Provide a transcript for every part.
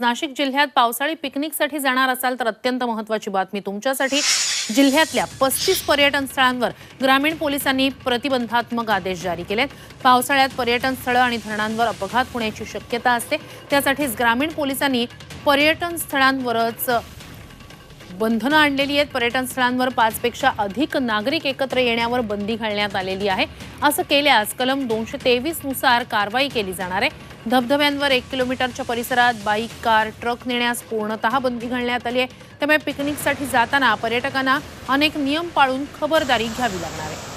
नाशिक जिल्ह्यात पावसाळी पिकनिकसाठी जाणार असाल तर अत्यंत महत्त्वाची बातमी तुमच्यासाठी. जिल्ह्यातल्या पस्तीस पर्यटन स्थळांवर ग्रामीण पोलिसांनी प्रतिबंधात्मक आदेश जारी केलेत. पावसाळ्यात पर्यटन स्थळं आणि धरणांवर अपघात होण्याची शक्यता असते. त्यासाठीच ग्रामीण पोलिसांनी पर्यटन स्थळांवरच बंधनं आणलेली आहेत. पर्यटन स्थळांवर पाचपेक्षा अधिक नागरिक एकत्र येण्यावर बंदी घालण्यात आलेली आहे. असं केल्यास कलम दोनशे तेवीसनुसार कारवाई केली जाणार आहे. धबधब्यांवर एक किलोमीटरच्या परिसरात बाईक कार ट्रक नेण्यास पूर्णतः बंदी घालण्यात आली आहे. त्यामुळे पिकनिकसाठी जाताना पर्यटकांना अनेक नियम पाळून खबरदारी घ्यावी लागणार आहे.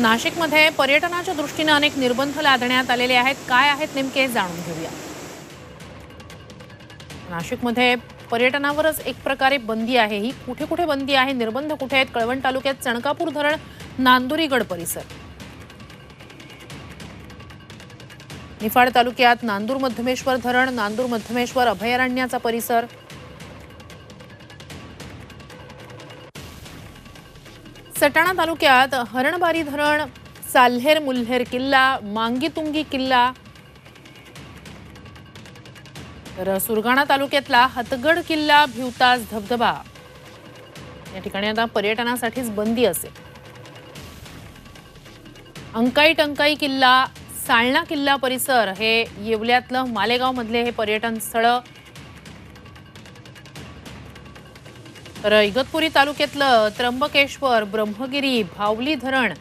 नाशिकमध्ये पर्यटनाच्या दृष्टीने अनेक निर्बंध लादण्यात आलेले आहेत. काय आहेत नेमके जाणून घेऊया. नाशिकमध्ये पर्यटनावरच एक प्रकारे बंदी आहे. ही कुठे कुठे बंदी आहे? निर्बंध कुठे आहेत? कळवण तालुक्यात चणकापूर धरण नांदुरीगड परिसर. निफाड तालुक्यात नांदूर मध्यमेश्वर धरण नांदूर मध्यमेश्वर अभयारण्याचा परिसर. सटाणा तालुक्यात हरणबारी धरण साल्हेर मुल्हेर किल्ला मांगीतुंगी किल्ला. तर सुरगाणा तालुक्यातला हतगड किल्ला भिवतास धबधबा. या ठिकाणी आता पर्यटनासाठीच बंदी असेल. अंकाई टंकाई किल्ला साळणा किल्ला परिसर हे येवल्यातलं मालेगाव मधले हे पर्यटन स्थळ. तर इगतपुरी तालुक्यातलं त्र्यंबकेश्वर ब्रह्मगिरी भावली धरण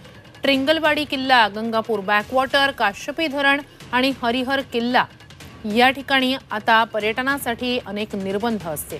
ट्रिंगलवाडी किल्ला गंगापूर बॅकवॉटर काश्यपी धरण आणि हरिहर किल्ला या ठिकाणी आता पर्यटनासाठी अनेक निर्बंध असतील.